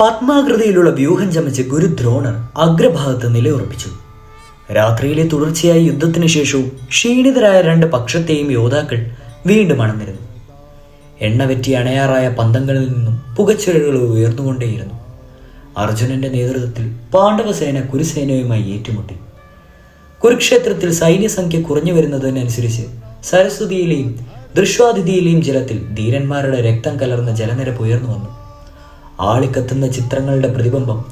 പത്മാകൃതിയിലുള്ള വ്യൂഹം ചമച്ച് ഗുരുദ്രോണർ അഗ്രഭാഗത്ത് നിലയുറപ്പിച്ചു. രാത്രിയിലെ തുടർച്ചയായ യുദ്ധത്തിന് ശേഷവും ക്ഷീണിതരായ രണ്ട് പക്ഷത്തെയും യോദ്ധാക്കൾ വീണ്ടും അണന്നിരുന്നു. എണ്ണ വെറ്റി അണയാറായ പന്തങ്ങളിൽ നിന്നും പുകച്ചുരകൾ ഉയർന്നുകൊണ്ടേയിരുന്നു. അർജുനന്റെ നേതൃത്വത്തിൽ പാണ്ഡവസേന കുരുസേനയുമായി ഏറ്റുമുട്ടി. കുരുക്ഷേത്രത്തിൽ സൈന്യസംഖ്യ കുറഞ്ഞു വരുന്നതിനനുസരിച്ച് സരസ്വതിയിലെയും ദൃശ്വാതിഥിയിലെയും ജലത്തിൽ ധീരന്മാരുടെ രക്തം കലർന്ന ജലനിരപ്പ് ഉയർന്നു വന്നു. ആളിക്കത്തുന്ന ചിത്രങ്ങളുടെ പ്രതിബിംബം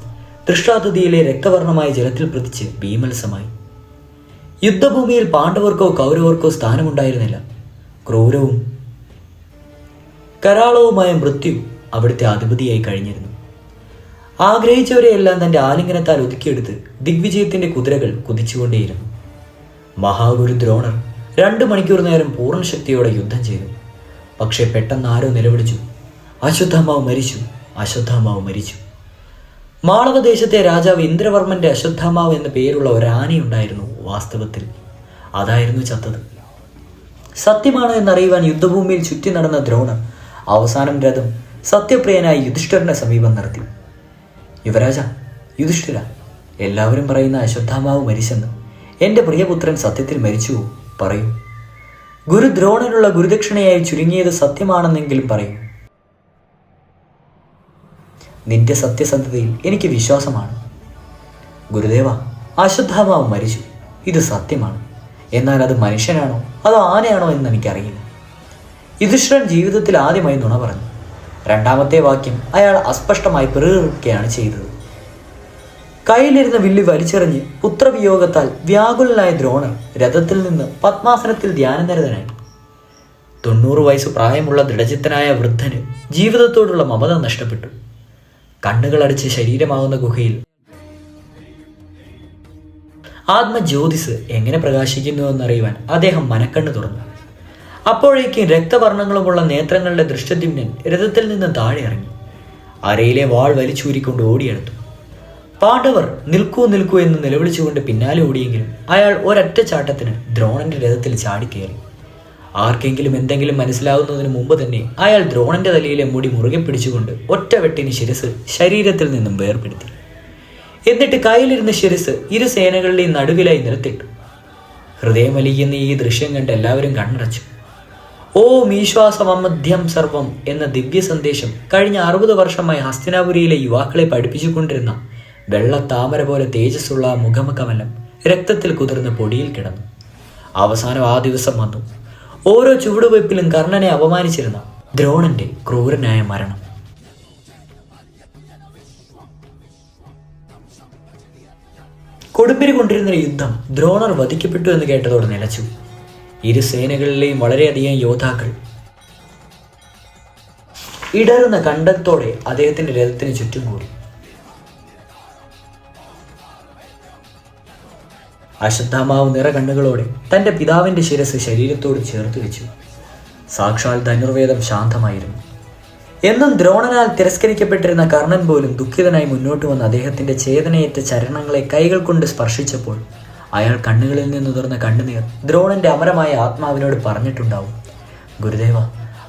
തൃഷ്ടാതുതിയിലെ രക്തവർണമായ ജലത്തിൽ പ്രതിച്ച് ഭീമത്സമായി. യുദ്ധഭൂമിയിൽ പാണ്ഡവർക്കോ കൗരവർക്കോ സ്ഥാനമുണ്ടായിരുന്നില്ല. ക്രൂരവും കരാളവുമായ മൃത്യു അവിടുത്തെ അധിപതിയായി കഴിഞ്ഞിരുന്നു. ആഗ്രഹിച്ചവരെയെല്ലാം തന്റെ ആലിംഗനത്താൽ ഒതുക്കിയെടുത്ത് ദിഗ്വിജയത്തിന്റെ കുതിരകൾ കുതിച്ചുകൊണ്ടേയിരുന്നു. മഹാഗുരു ദ്രോണർ രണ്ടു മണിക്കൂർ നേരം പൂർണ ശക്തിയോടെ യുദ്ധം ചെയ്തു. പക്ഷേ പെട്ടെന്ന് ആരോ നിലവിളിച്ചു. അശ്വത്ഥമാവ് മരിച്ചു. അശ്വത്ഥാമാവ് മരിച്ചു. മാളവദേശത്തെ രാജാവ് ഇന്ദ്രവർമ്മന്റെ അശ്വത്ഥാമാവ് എന്ന പേരുള്ള ഒരു ആനയുണ്ടായിരുന്നു വാസ്തവത്തിൽ. അതായിരുന്നു ചത്തത്. സത്യമാണ് എന്നറിയുവാൻ യുദ്ധഭൂമിയിൽ ചുറ്റി നടന്ന ദ്രോണർ അവസാനം രഥം സത്യപ്രിയനായി യുധിഷ്ഠിരന്റെ സമീപം നിർത്തി. യുവരാജ യുധിഷ്ഠിര എല്ലാവരും പറയുന്ന അശ്വത്ഥാമാവ് മരിച്ചെന്ന് എന്റെ പ്രിയപുത്രൻ സത്യത്തിൽ മരിച്ചുവോ പറയൂ. ഗുരു ദ്രോണനുള്ള ഗുരുദക്ഷിണയായി ചുരുങ്ങിയത് സത്യമാണെന്നെങ്കിലും പറയൂ. നിന്റെ സത്യസന്ധതയിൽ എനിക്ക് വിശ്വാസമാണ്. ഗുരുദേവ അശ്വത്ഥാമാവ് മരിച്ചു. ഇത് സത്യമാണ്. എന്നാൽ അത് മനുഷ്യനാണോ? അതോ ആനയാണോ എന്ന് എനിക്കറിയില്ല. യുധിഷ്ഠിരൻ ജീവിതത്തിൽ ആദ്യമായി നുണ പറഞ്ഞു. രണ്ടാമത്തെ വാക്യം അയാൾ അസ്പഷ്ടമായി പിറുകിറുക്കുകയാണ് ചെയ്തത്. കയ്യിലിരുന്ന വില്ല് വലിച്ചെറിഞ്ഞ് പുത്രവിയോഗത്താൽ വ്യാകുലനായ ദ്രോണൻ രഥത്തിൽ നിന്ന് പത്മാസനത്തിൽ ധ്യാനനിരതനായി. തൊണ്ണൂറ് വയസ്സ് പ്രായമുള്ള ദൃഢചിത്തനായ വൃദ്ധന് ജീവിതത്തോടുള്ള മമത നഷ്ടപ്പെട്ടു. കണ്ണുകളടച്ച് ശരീരമാകുന്ന ഗുഹയിൽ. ആത്മജ്യോതിസ് എങ്ങനെ പ്രകാശിക്കുന്നു പ്രകാശിക്കുന്നുവെന്നറിയുവാൻ അദ്ദേഹം മനക്കണ്ണ് തുറന്നു. അപ്പോഴേക്കും രക്തവർണങ്ങളുമുള്ള നേത്രങ്ങളുടെ ദൃഷ്ടദ്യുമ്നൻ രഥത്തിൽ നിന്ന് താഴെ ഇറങ്ങി. അരയിലെ വാൾ വലിച്ചൂരിക്കൊണ്ട് ഓടിയെടുത്തു. പാണ്ഡവർ നിൽക്കൂ നിൽക്കൂ എന്ന് നിലവിളിച്ചുകൊണ്ട് പിന്നാലെ ഓടിയെങ്കിലും അയാൾ ഒരൊറ്റ ചാട്ടത്തിന് ദ്രോണന്റെ രഥത്തിൽ ചാടിക്കയറി ആർക്കെങ്കിലും എന്തെങ്കിലും മനസ്സിലാവുന്നതിന് മുമ്പ് തന്നെ അയാൾ ദ്രോണന്റെ തലയിലെ മുടി മുറുകെ പിടിച്ചുകൊണ്ട് ഒറ്റ വെട്ടിന് ശിരസ് ശരീരത്തിൽ നിന്നും വേർപെടുത്തി. എന്നിട്ട് കയ്യിലിരുന്ന ശിരസ് ഇരു സേനകളുടെയും നടുവിലായി നിരത്തിട്ടു ഹൃദയമലിയുന്ന ഈ ദൃശ്യം കണ്ട് എല്ലാവരും കണ്ണടച്ചു. ഓ മീശ്വാസമധ്യം സർവം എന്ന ദിവ്യ സന്ദേശം കഴിഞ്ഞ അറുപത് വർഷമായി ഹസ്തിനാപുരിയിലെ യുവാക്കളെ പഠിപ്പിച്ചുകൊണ്ടിരുന്ന വെള്ള താമര പോലെ തേജസ്സുള്ള മുഖമുഖമലം രക്തത്തിൽ കുതിർന്ന പൊടിയിൽ കിടന്നു. അവസാനം ആ ദിവസം വന്നു. ഓരോ ചുവടുവയ്പ്പിലും കർണനെ അപമാനിച്ചിരുന്ന ദ്രോണന്റെ ക്രൂരനായ മരണം. കൊടുമ്പിരി കൊണ്ടിരുന്ന യുദ്ധം ദ്രോണർ വധിക്കപ്പെട്ടു എന്ന് കേട്ടതോടെ നിലച്ചു. ഇരു സേനകളിലെയും വളരെയധികം യോദ്ധാക്കൾ. ഇടറുന്ന കണ്ടത്തോടെ അദ്ദേഹത്തിന്റെ രഥത്തിന് ചുറ്റും കൂടി. അശ്വത്ഥാമാവ് നിറ കണ്ണുകളോടെ തന്റെ പിതാവിന്റെ ശിരസ് ശരീരത്തോട് ചേർത്ത് വെച്ചു. സാക്ഷാൽ ധനുർവേദം ശാന്തമായിരുന്നു. എന്നും ദ്രോണനാൽ തിരസ്കരിക്കപ്പെട്ടിരുന്ന കർണൻ പോലും ദുഃഖിതനായി മുന്നോട്ട് വന്ന അദ്ദേഹത്തിന്റെ ചേതനയേറ്റ ചരണങ്ങളെ കൈകൾ കൊണ്ട് സ്പർശിച്ചപ്പോൾ അയാൾ കണ്ണുകളിൽ നിന്ന് തുറന്ന കണ്ണുനീർ ദ്രോണന്റെ അമരമായ ആത്മാവിനോട് പറഞ്ഞിട്ടുണ്ടാവും. ഗുരുദേവ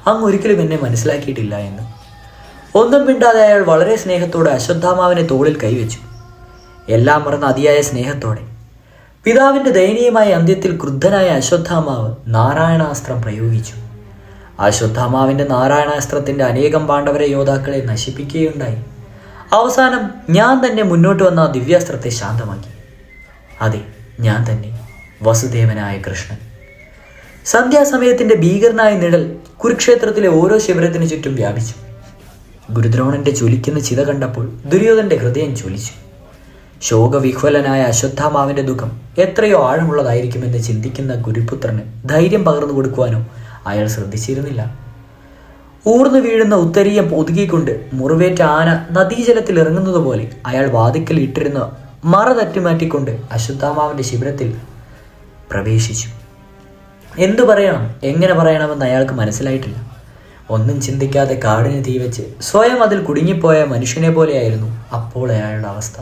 അങ്ങ് ഒരിക്കലും എന്നെ മനസ്സിലാക്കിയിട്ടില്ല എന്ന്. ഒന്നും മിണ്ടാതെ അയാൾ വളരെ സ്നേഹത്തോടെ അശ്വത്ഥാമാവിനെ തോളിൽ കൈവച്ചു. എല്ലാം മറന്ന അതിയായ സ്നേഹത്തോടെ പിതാവിന്റെ ദയനീയമായ അന്ത്യത്തിൽ ക്രുദ്ധനായ അശ്വത്ഥാമാവ് നാരായണാസ്ത്രം പ്രയോഗിച്ചു. അശ്വത്ഥാമാവിന്റെ നാരായണാസ്ത്രത്തിന്റെ അനേകം പാണ്ഡവരെ യോദ്ധാക്കളെ നശിപ്പിക്കുകയുണ്ടായി. അവസാനം ഞാൻ തന്നെ മുന്നോട്ട് വന്ന ആ ദിവ്യാസ്ത്രത്തെ ശാന്തമാക്കി. അതെ ഞാൻ തന്നെ വസുദേവനായ കൃഷ്ണൻ. സന്ധ്യാസമയത്തിന്റെ ഭീകരനായ നിഴൽ കുരുക്ഷേത്രത്തിലെ ഓരോ ശിവരത്തിനു ചുറ്റും വ്യാപിച്ചു. ഗുരുദ്രോണന്റെ ജ്വലിക്കുന്ന ചിത കണ്ടപ്പോൾ ദുര്യോധന്റെ ഹൃദയം ജ്വലിച്ചു. ശോകവിഹ്വലനായ അശ്വത്ഥാമാവിന്റെ ദുഃഖം എത്രയോ ആഴമുള്ളതായിരിക്കുമെന്ന് ചിന്തിക്കുന്ന ഗുരുപുത്രന് ധൈര്യം പകർന്നു കൊടുക്കുവാനോ അയാൾ ശ്രദ്ധിച്ചിരുന്നില്ല. ഊർന്നു വീഴുന്ന ഉത്തരീയം ഒതുക്കിക്കൊണ്ട് മുറിവേറ്റ ആന നദീജലത്തിൽ ഇറങ്ങുന്നത് പോലെ അയാൾ വാതിക്കൽ ഇട്ടിരുന്ന മറ തട്ടിമാറ്റിക്കൊണ്ട് അശ്വത്ഥാമാവിന്റെ ശിബിരത്തിൽ പ്രവേശിച്ചു. എന്തു പറയണം? എങ്ങനെ പറയണമെന്ന് അയാൾക്ക് മനസ്സിലായിട്ടില്ല. ഒന്നും ചിന്തിക്കാതെ കാടിന് തീവച്ച് സ്വയം അതിൽ കുടുങ്ങിപ്പോയ മനുഷ്യനെ പോലെയായിരുന്നു അപ്പോൾ അയാളുടെ അവസ്ഥ.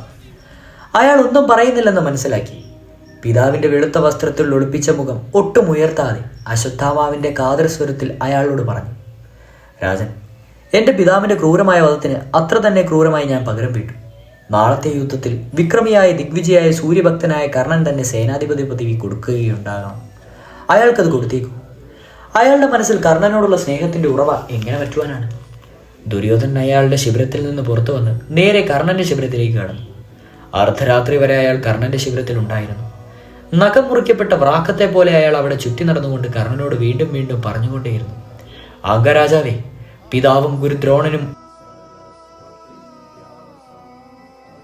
അയാൾ ഒന്നും പറയുന്നില്ലെന്ന് മനസ്സിലാക്കി. പിതാവിന്റെ വെളുത്ത വസ്ത്രത്തിൽ ഒളിപ്പിച്ച മുഖം ഒട്ടും ഉയർത്താതെ അശ്വത്ഥാമാവിന്റെ കാതരസ്വരത്തിൽ അയാളോട് പറഞ്ഞു രാജൻ എന്റെ പിതാവിന്റെ ക്രൂരമായ വധത്തിന് അത്ര തന്നെ ക്രൂരമായി ഞാൻ പകരം വീട്ടു. നാളത്തെ യുദ്ധത്തിൽ വിക്രമിയായ ദിഗ്വിജയായ സൂര്യഭക്തനായ കർണൻ തന്നെ സേനാധിപതി പദവി കൊടുക്കുകയുണ്ടാകണം. അയാൾക്കത് കൊടുത്തേക്കും. അയാളുടെ മനസ്സിൽ കർണനോടുള്ള സ്നേഹത്തിന്റെ ഉറവ എങ്ങനെ പറ്റുവാനാണ്? ദുര്യോധനൻ അയാളുടെ ശിബിരത്തിൽ നിന്ന് പുറത്തു വന്ന് നേരെ കർണന്റെ ശിബിരത്തിലേക്ക് കടന്നു. അർദ്ധരാത്രി വരെ അയാൾ കർണന്റെ ശിബിരത്തിൽ ഉണ്ടായിരുന്നു. നഖം മുറിക്കപ്പെട്ട വ്രാക്കത്തെ പോലെ അയാൾ അവിടെ ചുറ്റി നടന്നുകൊണ്ട് കർണനോട് വീണ്ടും വീണ്ടും പറഞ്ഞുകൊണ്ടേയിരുന്നു. അംഗരാജാവേ പിതാവും ഗുരുദ്രോണനും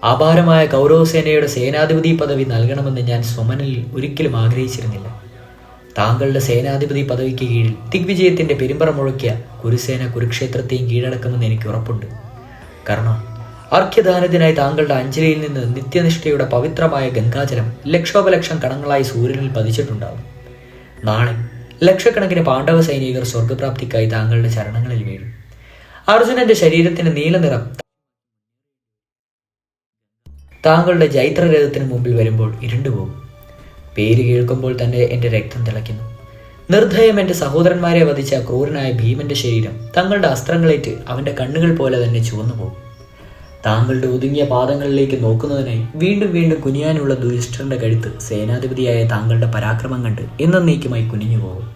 അപാരമായ കൗരവസേനയുടെ സേനാധിപതി പദവി നൽകണമെന്ന് ഞാൻ സ്വമനിൽ ഒരിക്കലും ആഗ്രഹിച്ചിരുന്നില്ല. താങ്കളുടെ സേനാധിപതി പദവിക്ക് കീഴിൽ ദിഗ്വിജയത്തിന്റെ പെരുമ്പറ മുഴക്കിയ കുരുസേന കുരുക്ഷേത്രത്തെയും കീഴടക്കുമെന്ന് എനിക്ക് ഉറപ്പുണ്ട്. കാരണം അർഘ്യദാനത്തിനായി താങ്കളുടെ അഞ്ജലിയിൽ നിന്ന് നിത്യനിഷ്ഠയുടെ പവിത്രമായ ഗംഗാജലം ലക്ഷോപലക്ഷം കണങ്ങളായി സൂര്യനിൽ പതിച്ചിട്ടുണ്ടാകും. നാളെ ലക്ഷക്കണക്കിന് പാണ്ഡവ സൈനികർ സ്വർഗപ്രാപ്തിക്കായി താങ്കളുടെ ചരണങ്ങളിൽ വീഴും. അർജുനന്റെ ശരീരത്തിന് നീലനിറം താങ്കളുടെ ജൈത്രരഥത്തിന് മുമ്പിൽ വരുമ്പോൾ ഇരുണ്ടുപോകും പേര് കേൾക്കുമ്പോൾ തന്നെ എന്റെ രക്തം തിളയ്ക്കുന്നു. നിർദ്ധയം എന്റെ സഹോദരന്മാരെ വധിച്ച ക്രൂരനായ ഭീമന്റെ ശരീരം തങ്ങളുടെ അസ്ത്രങ്ങളേറ്റ് അവന്റെ കണ്ണുകൾ പോലെ തന്നെ ചുവന്നു പോകും താങ്കളുടെ ഒതുങ്ങിയ പാദങ്ങളിലേക്ക് നോക്കുന്നതിനായി വീണ്ടും വീണ്ടും കുനിയാനുള്ള ദുരിഷ്ടന്റെ കഴുത്ത് സേനാധിപതിയായ താങ്കളുടെ പരാക്രമം കണ്ട് എന്നേക്കുമായി കുനിഞ്ഞു പോകും.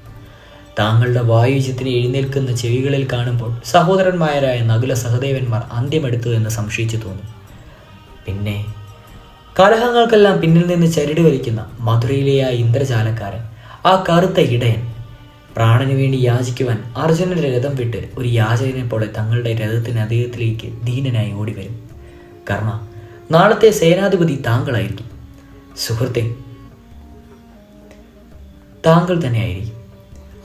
താങ്കളുടെ വായുജ്യത്തിന് എഴുന്നേൽക്കുന്ന ചെവികളിൽ കാണുമ്പോൾ സഹോദരന്മാരായ നകുല സഹദേവന്മാർ അന്ത്യമെടുത്തു എന്ന് സംശയിച്ചു തോന്നും. പിന്നെ കലഹങ്ങൾക്കെല്ലാം പിന്നിൽ നിന്ന് ചരിടി വലിക്കുന്ന മധുരയിലെ ആ ഇന്ദ്രജാലക്കാരൻ ആ കറുത്ത ഇടയൻ പ്രാണന് വേണ്ടി യാചിക്കുവാൻ അർജുനന്റെ രഥം വിട്ട് ഒരു യാചകനെ പോലെ തങ്ങളുടെ രഥത്തിന് അദ്ദേഹത്തിലേക്ക് ദീനനായി ഓടിവരും. കർമ്മ നാളത്തെ സേനാധിപതി താങ്കളായിരിക്കും. സുഹൃത്തെ താങ്കൾ തന്നെയായിരിക്കും.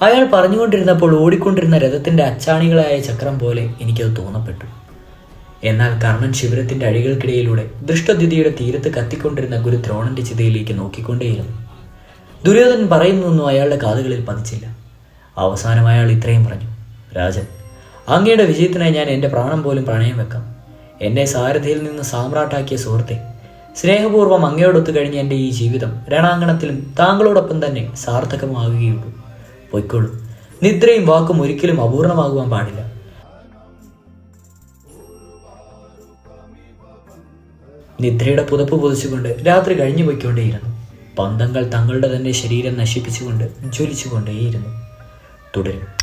അയാൾ പറഞ്ഞുകൊണ്ടിരുന്നപ്പോൾ ഓടിക്കൊണ്ടിരുന്ന രഥത്തിന്റെ അച്ചാണികളായ ചക്രം പോലെ എനിക്കത് തോന്നപ്പെട്ടു. എന്നാൽ കർണൻ ശിബിരത്തിന്റെ അഴികൾക്കിടയിലൂടെ ദൃഷ്ടദ്യുതിയുടെ തീരത്ത് കത്തിക്കൊണ്ടിരുന്ന ഗുരു ദ്രോണന്റെ ചിതയിലേക്ക് നോക്കിക്കൊണ്ടേയിരുന്നു. ദുര്യോധനൻ പറയുന്നൊന്നും അയാളുടെ കാതുകളിൽ പതിച്ചില്ല. അവസാനം അയാൾ ഇത്രയും പറഞ്ഞു. രാജൻ അങ്ങയുടെ വിജയത്തിനായി ഞാൻ എന്റെ പ്രാണം പോലും പ്രണയം വെക്കാം. എന്നെ സാരഥിയിൽ നിന്ന് സാമ്രാട്ടാക്കിയ സുഹൃത്തെ സ്നേഹപൂർവം അങ്ങയോടൊത്തു കഴിഞ്ഞ എന്റെ ഈ ജീവിതം രണാങ്കണത്തിലും താങ്കളോടൊപ്പം തന്നെ സാർത്ഥകമാകുകയുള്ളൂ. പൊയ്ക്കോളൂ. നിദ്രയും വാക്കും ഒരിക്കലും അപൂർണമാകുവാൻ പാടില്ല. നിദ്രയുടെ പുതപ്പ് പൊതിച്ചുകൊണ്ട് രാത്രി കഴിഞ്ഞു പോയിക്കൊണ്ടേയിരുന്നു പന്തങ്ങൾ തങ്ങളുടെ തന്നെ ശരീരം നശിപ്പിച്ചുകൊണ്ട് ജ്വലിച്ചുകൊണ്ടേയിരുന്നു. today